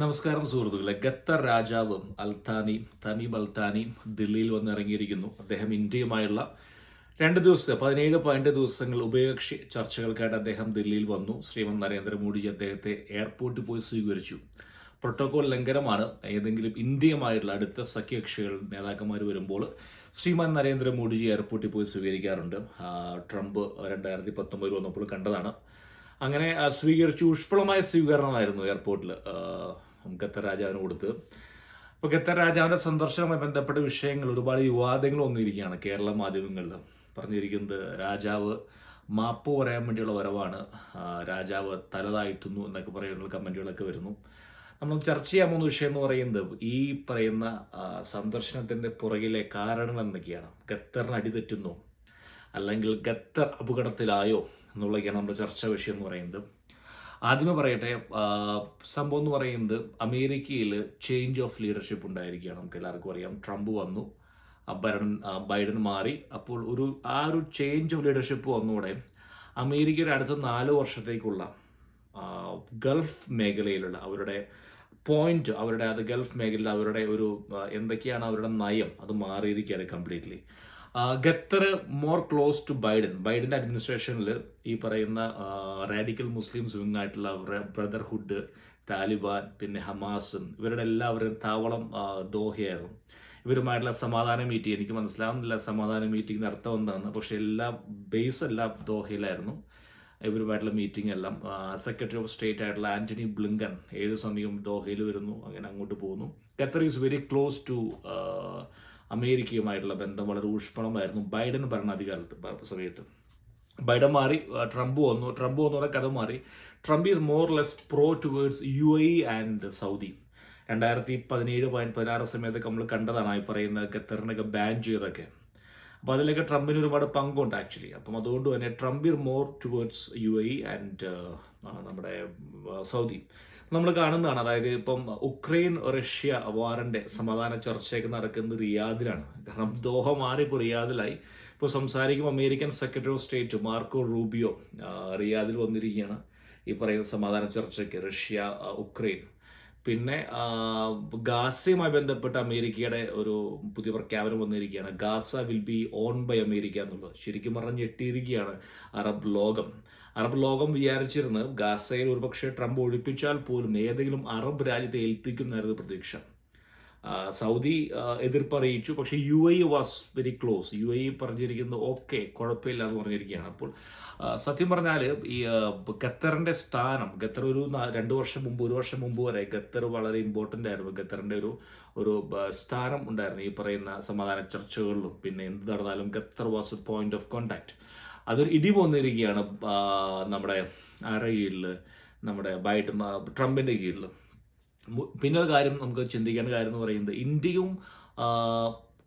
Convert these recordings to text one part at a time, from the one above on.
നമസ്കാരം സുഹൃത്തുക്കളെ. ഖത്തർ രാജാവ് അൽത്താനി തമീം അൽത്താനി ദില്ലിയിൽ വന്നിറങ്ങിയിരിക്കുന്നു. അദ്ദേഹം ഇന്ത്യയുമായുള്ള രണ്ട് ദിവസത്തെ പതിനേഴ് പതിനെട്ട് ദിവസങ്ങൾ ഉഭയകക്ഷി ചർച്ചകൾക്കായിട്ട് അദ്ദേഹം ദില്ലിയിൽ വന്നു. ശ്രീമൻ നരേന്ദ്രമോദി അദ്ദേഹത്തെ എയർപോർട്ടിൽ പോയി സ്വീകരിച്ചു. പ്രോട്ടോകോൾ ലംഘനമാണ് ഏതെങ്കിലും ഇന്ത്യയുമായിട്ടുള്ള അടുത്ത സഖ്യകക്ഷികൾ നേതാക്കന്മാർ വരുമ്പോൾ ശ്രീമാൻ നരേന്ദ്രമോദിജി എയർപോർട്ടിൽ പോയി സ്വീകരിക്കാറുണ്ട്. ട്രംപ് രണ്ടായിരത്തി പത്തൊമ്പതിൽ വന്നപ്പോൾ കണ്ടതാണ്. അങ്ങനെ സ്വീകരിച്ചു. ഊഷ്മളമായ സ്വീകരണമായിരുന്നു എയർപോർട്ടിൽ ഖത്തർ രാജാവിന് കൊടുത്ത്. അപ്പോൾ ഖത്തർ രാജാവിന്റെ സന്ദർശനവുമായി ബന്ധപ്പെട്ട വിഷയങ്ങൾ ഒരുപാട് വിവാദങ്ങൾ വന്നിരിക്കുകയാണ് കേരള മാധ്യമങ്ങളിൽ പറഞ്ഞിരിക്കുന്നത് രാജാവ് മാപ്പ് പറയാൻ വേണ്ടിയുള്ള വരവാണ്. രാജാവ് തലതായിത്തുന്നു എന്നൊക്കെ പറയുന്ന കമന്റുകളൊക്കെ വരുന്നു. നമ്മൾ ചർച്ച ചെയ്യാൻ പോകുന്ന വിഷയം എന്ന് പറയുന്നത് ഈ പറയുന്ന സന്ദർശനത്തിന്റെ പുറകിലെ കാരണങ്ങൾ എന്തൊക്കെയാണ്? ഖത്തറിന് അടിതെറ്റുന്നു അല്ലെങ്കിൽ ഖത്തർ അപകടത്തിലായോ എന്നുള്ളതൊക്കെയാണ് നമ്മുടെ ചർച്ചാ വിഷയം എന്ന് പറയുന്നത്. ആദ്യമേ പറയട്ടെ സംഭവം എന്ന് പറയുന്നത് അമേരിക്കയിൽ ചേഞ്ച് ഓഫ് ലീഡർഷിപ്പ് ഉണ്ടായിരിക്കുകയാണ്. നമുക്ക് എല്ലാവർക്കും അറിയാം. ട്രംപ് വന്നു ബൈഡൻ ബൈഡൻ മാറി. അപ്പോൾ ഒരു ആ ഒരു ചേഞ്ച് ഓഫ് ലീഡർഷിപ്പ് വന്നുകൂടെ അമേരിക്കയുടെ അടുത്ത നാല് വർഷത്തേക്കുള്ള ഗൾഫ് മേഖലയിലുള്ള അവരുടെ പോയിന്റ് അവരുടെ അത് ഗൾഫ് മേഖലയിൽ അവരുടെ ഒരു എന്തൊക്കെയാണ് അവരുടെ നയം അത് മാറിയിരിക്കുകയാണ് completely Qatar more close to Biden. ബൈഡന്റെ അഡ്മിനിസ്ട്രേഷനിൽ ഈ പറയുന്ന റാഡിക്കൽ മുസ്ലിം വിങ് ആയിട്ടുള്ള ബ്രദർഹുഡ് താലിബാൻ പിന്നെ ഹമാസും ഇവരുടെ എല്ലാവരും താവളം ദോഹയായിരുന്നു. ഇവരുമായിട്ടുള്ള സമാധാന മീറ്റിംഗ് എനിക്ക് മനസ്സിലാവുന്നില്ല സമാധാന മീറ്റിംഗിന് അർത്ഥം എന്താണെന്ന് പക്ഷേ എല്ലാ ബേസ് എല്ലാം ദോഹയിലായിരുന്നു. ഇവരുമായിട്ടുള്ള മീറ്റിംഗ് എല്ലാം സെക്രട്ടറി ഓഫ് സ്റ്റേറ്റ് ആയിട്ടുള്ള ആന്റണി ബ്ലിങ്കൻ ഏത് സമയവും ദോഹയിൽ വരുന്നു അങ്ങനെ അങ്ങോട്ട് പോകുന്നു. Qatar is very close to അമേരിക്കയുമായിട്ടുള്ള ബന്ധം വളരെ ഊഷ്മളമായിരുന്നു. ബൈഡൻ ഭരണാധികാരത്ത് സമയത്ത്. ബൈഡൻ മാറി ട്രംപ് വന്നു. ട്രംപ് വന്നതോടെ കഥ മാറി. Trump is more less pro towards U A and Saudi. രണ്ടായിരത്തി പതിനേഴ് പോയിന്റ് പതിനാറ് സമയത്തൊക്കെ നമ്മൾ കണ്ടതാണ് ഈ പറയുന്ന ഖത്തറിനൊക്കെ ബാൻ ചെയ്തൊക്കെ അപ്പോൾ അതിലൊക്കെ ട്രംപിന് ഒരുപാട് പങ്കുണ്ട് ആക്ച്വലി അപ്പം അതുകൊണ്ട് തന്നെ Trump is more towards U A and നമ്മുടെ സൗദി. നമ്മൾ കാണുന്നതാണ്. അതായത് ഇപ്പം ഉക്രൈൻ റഷ്യ വാറിന്റെ സമാധാന ചർച്ചയൊക്കെ നടക്കുന്നത് റിയാദിലാണ്. കാരണം ദോഹ മാറി ഇപ്പോൾ റിയാദിലായി. ഇപ്പോൾ സംസാരിക്കുമ്പോൾ American secretary of state Marco Rubio റിയാദിൽ വന്നിരിക്കുകയാണ്. ഈ പറയുന്ന സമാധാന ചർച്ചയ്ക്ക് റഷ്യ ഉക്രൈൻ. പിന്നെ ഗാസയുമായി ബന്ധപ്പെട്ട് അമേരിക്കയുടെ ഒരു പുതിയ പ്രഖ്യാപനം വന്നിരിക്കുകയാണ്. Gaza will be own by America എന്നുള്ളത്. ശരിക്കും പറഞ്ഞ് ഞെട്ടിയിരിക്കുകയാണ് അറബ് ലോകം. അറബ് ലോകം വിചാരിച്ചിരുന്ന് ഗാസയിൽ ഒരുപക്ഷെ ട്രംപ് ഒഴിപ്പിച്ചാൽ പോലും ഏതെങ്കിലും അറബ് രാജ്യത്തെ ഏൽപ്പിക്കുന്നായിരുന്നു പ്രതീക്ഷ. സൗദി എതിർപ്പ് അറിയിച്ചു പക്ഷേ U A was very close U A പറഞ്ഞിരിക്കുന്നത് ഓക്കെ കുഴപ്പമില്ല എന്ന് പറഞ്ഞിരിക്കുകയാണ്. അപ്പോൾ സത്യം പറഞ്ഞാൽ ഈ ഖത്തറിന്റെ സ്ഥാനം ഖത്തർ ഒരു രണ്ട് വർഷം മുമ്പ് ഒരു വർഷം മുമ്പ് വരെ ഖത്തർ വളരെ ഇമ്പോർട്ടന്റ് ആയിരുന്നു. ഖത്തറിന്റെ ഒരു ഒരു സ്ഥാനം ഉണ്ടായിരുന്നു ഈ പറയുന്ന സമാധാന ചർച്ചകളിലും. പിന്നെ എന്ത് നടന്നാലും Qatar was a point of contact അതൊരു ഇടി പോന്നിരിക്കുകയാണ് നമ്മുടെ കീഴിൽ നമ്മുടെ ബൈഡൻ ട്രംപിന്റെ ട്രംപിന്റെ കീഴിൽ മു- പിന്നെ ഒരു കാര്യം നമുക്ക് ചിന്തിക്കേണ്ട കാര്യം എന്ന് പറയുന്നത് ഇന്ത്യയും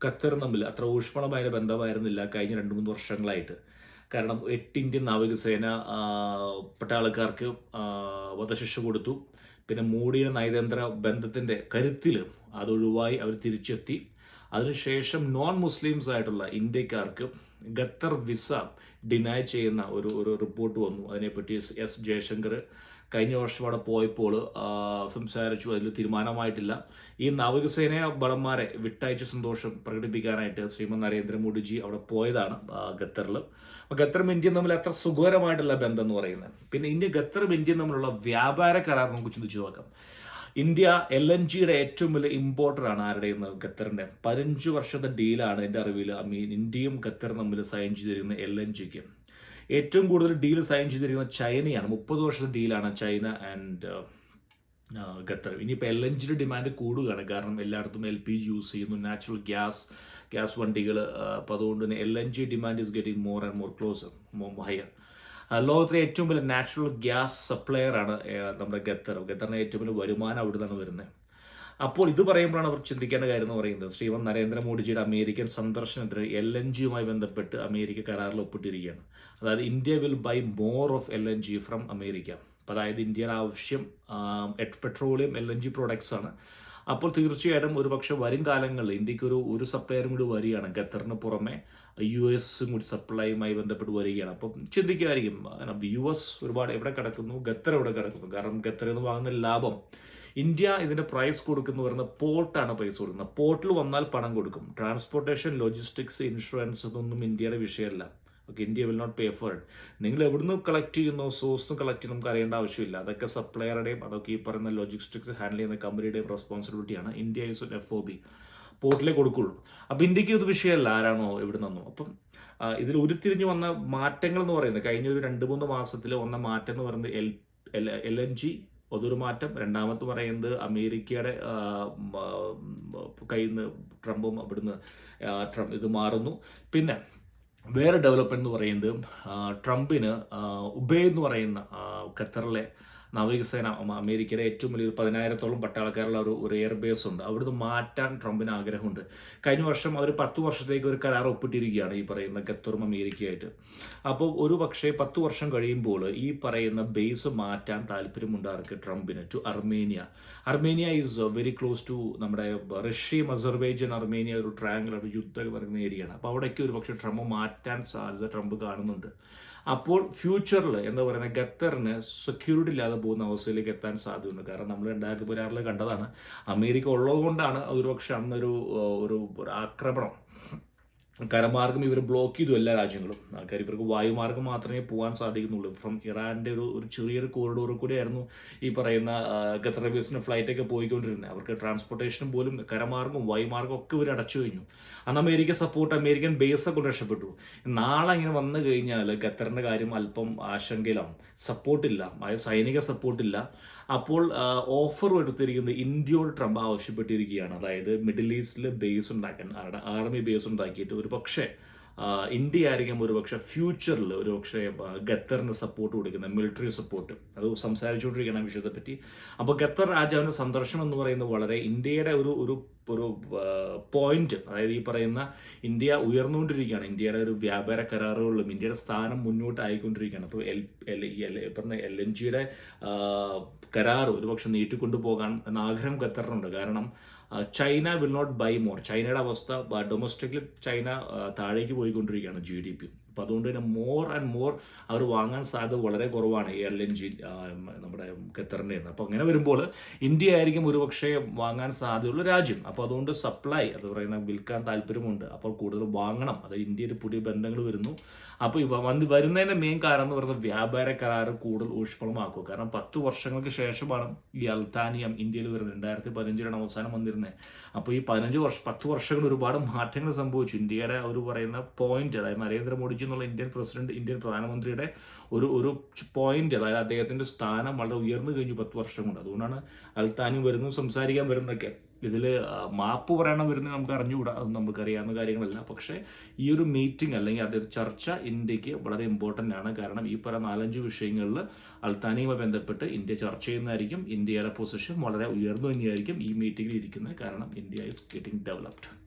ഖത്തറും തമ്മിൽ അത്ര ഊഷ്മളമായ ബന്ധമായിരുന്നില്ല കഴിഞ്ഞ രണ്ട് മൂന്ന് വർഷങ്ങളായിട്ട്. കാരണം എട്ട് ഇന്ത്യൻ നാവികസേന പെട്ട ആൾക്കാർക്ക് വധശിക്ഷ കൊടുത്തു. പിന്നെ മോഡിയുടെ നയതന്ത്ര ബന്ധത്തിന്റെ കരുത്തിൽ അതൊഴിവായി അവർ തിരിച്ചെത്തി. അതിനുശേഷം നോൺ മുസ്ലിംസ് ആയിട്ടുള്ള ഇന്ത്യക്കാർക്ക് ഖത്തർ വിസ ഡിനൈ ചെയ്യുന്ന ഒരു ഒരു റിപ്പോർട്ട് വന്നു. അതിനെപ്പറ്റി എസ് ജയശങ്കർ കഴിഞ്ഞ വർഷം അവിടെ പോയപ്പോൾ സംസാരിച്ചു. അതിൽ തീരുമാനമായിട്ടില്ല. ഈ നാവികസേന ഭടന്മാരെ വിട്ടയച്ച സന്തോഷം പ്രകടിപ്പിക്കാനായിട്ട് ശ്രീമത് നരേന്ദ്രമോദിജി അവിടെ പോയതാണ് ഖത്തറിൽ. അപ്പോൾ ഖത്തറും ഇന്ത്യയും തമ്മിൽ അത്ര സുഖകരമായിട്ടുള്ള ബന്ധം എന്ന് പറയുന്നത്. പിന്നെ ഇന്ത്യ ഖത്തറും ഇന്ത്യയും തമ്മിലുള്ള വ്യാപാര കരാർ നമുക്ക് ചിന്തിച്ചു നോക്കാം. ഇന്ത്യ എൽ എൻ ജിയുടെ ഏറ്റവും വലിയ ഇമ്പോർട്ടർ ആണ് ആരുടെയും ഖത്തറിന്റെ പതിനഞ്ച് വർഷത്തെ ഡീലാണ് എന്റെ അറിവിൽ മീൻ ഇന്ത്യയും ഖത്തറും തമ്മിൽ സൈൻ ചെയ്തിരിക്കുന്ന എൽ എൻ ജിക്ക്. ഏറ്റവും കൂടുതൽ ഡീൽ സൈൻ ചെയ്തിരിക്കുന്നത് ചൈനയാണ്. മുപ്പത് വർഷത്തെ ഡീലാണ് ചൈന ആൻഡ് ഖത്തർ. ഇനിയിപ്പോൾ എൽ എൻ ജിയുടെ ഡിമാൻഡ് കൂടുകയാണ്. കാരണം എല്ലായിടത്തും എൽ പി ജി യൂസ് ചെയ്യുന്നു നാച്ചുറൽ ഗ്യാസ് ഗ്യാസ് വണ്ടികൾ അപ്പോൾ അതുകൊണ്ട് തന്നെ L N G demand is getting more and more close higher ലോകത്തിലെ ഏറ്റവും വലിയ നാച്ചുറൽ ഗ്യാസ് സപ്ലയർ ആണ് നമ്മുടെ ഖത്തർ. ഖത്തറിന് ഏറ്റവും വലിയ വരുമാനം അവിടെ നിന്നാണ് വരുന്നത്. അപ്പോൾ ഇത് പറയുമ്പോഴാണ് അവർ ചിന്തിക്കേണ്ട കാര്യം എന്ന് പറയുന്നത്. ശ്രീമൻ നരേന്ദ്രമോദിജിയുടെ അമേരിക്കൻ സന്ദർശനത്തിന് എൽ എൻ ജിയുമായി ബന്ധപ്പെട്ട് അമേരിക്ക കരാറിൽ ഒപ്പിട്ടിരിക്കുകയാണ്. അതായത് India will buy more of L N G from America. അതായത് ഇന്ത്യയുടെ ആവശ്യം petroleum L N G products ആണ്. അപ്പോൾ തീർച്ചയായിട്ടും ഒരു പക്ഷേ വരും കാലങ്ങളിൽ ഇന്ത്യയ്ക്ക് ഒരു ഒരു സപ്ലയറും കൂടി വരികയാണ്. ഖത്തറിന് പുറമെ യു എസും കൂടി സപ്ലൈയുമായി ബന്ധപ്പെട്ട് വരികയാണ്. അപ്പം ചിന്തിക്കുമായിരിക്കും. യു എസ് ഒരുപാട് എവിടെ കിടക്കുന്നു? ഖത്തർ എവിടെ കിടക്കുന്നു? കാരണം ഖത്തറിൽ നിന്ന് വാങ്ങുന്ന ലാഭം ഇന്ത്യ ഇതിന്റെ പ്രൈസ് കൊടുക്കുന്ന പറയുന്നത് പോർട്ടാണ് പ്രൈസ് കൊടുക്കുന്നത്. പോർട്ടിൽ വന്നാൽ പണം കൊടുക്കും. ട്രാൻസ്പോർട്ടേഷൻ ലോജിസ്റ്റിക്സ് ഇൻഷുറൻസ് ഇതൊന്നും ഇന്ത്യയുടെ വിഷയമല്ല. Okay India will not pay for it നിങ്ങൾ എവിടുന്ന് കളക്ട് ചെയ്യുന്നോ? സോഴ്സ് കളക്ട് ചെയ്യുന്ന നമുക്ക് അറിയേണ്ട ആവശ്യമില്ല. അതൊക്കെ സപ്ലയറുടെയും അതൊക്കെ ഈ പറയുന്ന ലോജിസ്റ്റിക്സ് ഹാൻഡിൽ ചെയ്യുന്ന കമ്പനിയുടെയും റെസ്പോൺസിബിലിറ്റിയാണ് India is F O B പോർട്ടിലേ കൊടുക്കുള്ളൂ. അപ്പോൾ ഇന്ത്യയ്ക്ക് ഇത് വിഷയമല്ല. ആരാണോ എവിടെ നിന്നോ അപ്പം ഇതിൽ ഉരുത്തിരിഞ്ഞു വന്ന മാറ്റങ്ങൾ എന്ന് പറയുന്നത് കഴിഞ്ഞ ഒരു രണ്ട് മൂന്ന് മാസത്തിൽ വന്ന മാറ്റം എന്ന് പറയുന്നത് എൽ എൽ എൻ ജി അതൊരു മാറ്റം രണ്ടാമത് പറയുന്നത് അമേരിക്കയുടെ കയ്യിൽ നിന്ന് ട്രംപും അവിടുന്ന് ട്രംപ് ഇത് മാറുന്നു. പിന്നെ വേറെ ഡെവലപ്മെന്റ് എന്ന് പറയുന്നത് ട്രംപിന് ഉബേ എന്ന് പറയുന്ന ഖത്തറിലെ നാവികസേന അമ- അമേരിക്കയുടെ ഏറ്റവും വലിയ ഒരു പതിനായിരത്തോളം പട്ടാളക്കാരുള്ള ഒരു ഒരു എയർബേസ് ഉണ്ട്. അവിടുന്ന് മാറ്റാൻ ട്രംപിന് ആഗ്രഹമുണ്ട്. കഴിഞ്ഞ വർഷം അവർ പത്ത് വർഷത്തേക്ക് ഒരു കരാർ ഒപ്പിട്ടിരിക്കുകയാണ് ഈ പറയുന്ന ഖത്തറും അമേരിക്കയായിട്ട്. അപ്പോൾ ഒരു പക്ഷേ പത്ത് വർഷം കഴിയുമ്പോൾ ഈ പറയുന്ന ബേസ് മാറ്റാൻ താല്പര്യമുണ്ട് ആർക്ക്? ട്രംപിന് to Armenia. Armenia is very close to നമ്മുടെ റഷ്യ അസർബൈജൻ അർമേനിയ ഒരു ട്രയാങ്കിൾ ഒരു യുദ്ധം പറയുന്ന ഏരിയയാണ്. അപ്പോൾ അവിടേക്ക് ഒരു പക്ഷേ ട്രംപ് മാറ്റാൻ സാധ്യത ട്രംപ് കാണുന്നുണ്ട്. അപ്പോൾ ഫ്യൂച്ചറിൽ എന്ന് പറയുന്ന ഖത്തറിന് സെക്യൂരിറ്റി ഇല്ലാതെ പോകുന്ന അവസ്ഥയിലേക്ക് എത്താൻ സാധ്യതയുണ്ട്. കാരണം നമ്മൾ രണ്ടായിരത്തി പതിനാറിൽ കണ്ടതാണ് അമേരിക്ക ഉള്ളതുകൊണ്ടാണ് ഒരുപക്ഷെ അന്നൊരു ഒരു ആക്രമണം. കരമാർഗം ഇവർ ബ്ലോക്ക് ചെയ്തു എല്ലാ രാജ്യങ്ങളും. ആൾക്കാർ ഇവർക്ക് വായുമാർഗം മാത്രമേ പോകാൻ സാധിക്കുന്നുള്ളൂ. ഫ്രം ഇറാന്റെ ഒരു ഒരു ചെറിയൊരു കോറിഡോർ കൂടിയായിരുന്നു ഈ പറയുന്ന ഖത്തർ ഫ്ലൈറ്റൊക്കെ പോയിക്കൊണ്ടിരുന്നത്. അവർക്ക് ട്രാൻസ്പോർട്ടേഷനും പോലും കരമാർഗവും വായുമാർഗം ഒക്കെ ഇവർ അടച്ചു കഴിഞ്ഞു. അന്ന് അമേരിക്ക സപ്പോർട്ട് അമേരിക്കൻ ബേസൊക്കെ രക്ഷപ്പെട്ടു. നാളെ ഇങ്ങനെ വന്നു കഴിഞ്ഞാൽ ഖത്തറിന്റെ കാര്യം അല്പം ആശങ്കയിലാവും. സപ്പോർട്ടില്ല അതായത് സൈനിക സപ്പോർട്ടില്ല അപ്പോൾ ഓഫർ എടുത്തിരിക്കുന്നത് ഇന്ത്യയോട് ട്രംപ് ആവശ്യപ്പെട്ടിരിക്കുകയാണ്. അതായത് മിഡിൽ ഈസ്റ്റിൽ ബേസ് ഉണ്ടാക്കാൻ ആർമി ബേസ് ഉണ്ടാക്കിയിട്ട് ഒരു പക്ഷേ ഇന്ത്യ ആയിരിക്കും ഒരുപക്ഷെ ഫ്യൂച്ചറിൽ ഒരുപക്ഷെ ഖത്തറിന് സപ്പോർട്ട് കൊടുക്കുന്ന മിലിറ്ററി സപ്പോർട്ട് അത് സംസാരിച്ചുകൊണ്ടിരിക്കുന്ന വിഷയത്തെ പറ്റി അപ്പോൾ ഖത്തർ രാജാവിന്റെ സന്ദർശനം എന്ന് പറയുന്നത് വളരെ ഇന്ത്യയുടെ ഒരു ഒരു ഒരു പോയിന്റ് അതായത് ഈ പറയുന്ന ഇന്ത്യ ഉയർന്നുകൊണ്ടിരിക്കുകയാണ്. ഇന്ത്യയുടെ ഒരു വ്യാപാര കരാറുകളിലും ഇന്ത്യയുടെ സ്ഥാനം മുന്നോട്ട് ആയിക്കൊണ്ടിരിക്കുകയാണ് അപ്പോൾ എൽ എൽ ഈ എൽ പറഞ്ഞ എൽ എൻ ജിയുടെ കരാർ ഒരുപക്ഷെ നീട്ടിക്കൊണ്ടു പോകാൻ എന്ന ആഗ്രഹം ഖത്തറിനുണ്ട്. കാരണം China will not buy more ചൈനയുടെ അവസ്ഥ ഡൊമസ്റ്റിക്കലി ചൈന താഴേക്ക് പോയിക്കൊണ്ടിരിക്കുകയാണ് ജി ഡി പി അപ്പം അതുകൊണ്ട് തന്നെ മോർ ആൻഡ് മോർ അവർ വാങ്ങാൻ സാധ്യത വളരെ കുറവാണ് എയർലൈൻ ജി നമ്മുടെ ഖത്തറിന്റെ നിന്ന്. അപ്പോൾ അങ്ങനെ വരുമ്പോൾ ഇന്ത്യ ആയിരിക്കും ഒരുപക്ഷെ വാങ്ങാൻ സാധ്യതയുള്ള രാജ്യം. അപ്പോൾ അതുകൊണ്ട് സപ്ലൈ അത് പറയുന്ന വിൽക്കാൻ താല്പര്യമുണ്ട്. അപ്പോൾ കൂടുതൽ വാങ്ങണം. അത് ഇന്ത്യയിൽ പുതിയ ബന്ധങ്ങൾ വരുന്നു. അപ്പോൾ ഇവ വന്ന് വരുന്നതിന്റെ മെയിൻ കാരണം എന്ന് പറയുന്നത് വ്യാപാര കരാർ കൂടുതൽ ഊഷ്മളമാക്കുക. കാരണം പത്ത് വർഷങ്ങൾക്ക് ശേഷമാണ് ഈ അൽത്താനിയം ഇന്ത്യയിൽ വരുന്നത്. രണ്ടായിരത്തി പതിനഞ്ചിലാണ് അവസാനം വന്നിരുന്നത്. അപ്പോൾ ഈ പതിനഞ്ച് വർഷം പത്ത് വർഷങ്ങൾ ഒരുപാട് മാറ്റങ്ങൾ സംഭവിച്ചു. ഇന്ത്യയുടെ ഒരു പറയുന്ന പോയിന്റ് അതായത് നരേന്ദ്രമോദിജി എന്നുള്ള ഇന്ത്യൻ പ്രസിഡന്റ് ഇന്ത്യൻ പ്രധാനമന്ത്രിയുടെ ഒരു ഒരു പോയിന്റ് അതായത് അദ്ദേഹത്തിന്റെ സ്ഥാനം വളരെ ഉയർന്നു കഴിഞ്ഞു പത്ത് വർഷം കൊണ്ട്. അതുകൊണ്ടാണ് അൽത്താനി വരുന്നു സംസാരിക്കാൻ വരുന്നതൊക്കെ. ഇതിൽ മാപ്പ് പറയണം വരുന്നത് നമുക്ക് അറിഞ്ഞുകൂടാ അത് നമുക്ക് അറിയാവുന്ന കാര്യങ്ങളല്ല. പക്ഷേ ഈ ഒരു മീറ്റിംഗ് അല്ലെങ്കിൽ അതൊരു ചർച്ച ഇന്ത്യയ്ക്ക് വളരെ ഇമ്പോർട്ടന്റ് ആണ്. കാരണം ഈ പറയുന്ന നാലഞ്ച് വിഷയങ്ങളിൽ അൽത്താനിയുമായി ബന്ധപ്പെട്ട് ഇന്ത്യ ചർച്ച ചെയ്യുന്നതായിരിക്കും. ഇന്ത്യയുടെ പൊസിഷൻ വളരെ ഉയർന്നു തന്നെയായിരിക്കും ഈ മീറ്റിംഗിൽ ഇരിക്കുന്നത്. കാരണം ഇന്ത്യ ഇസ് ഗെറ്റിംഗ് ഡെവലപ്ഡ്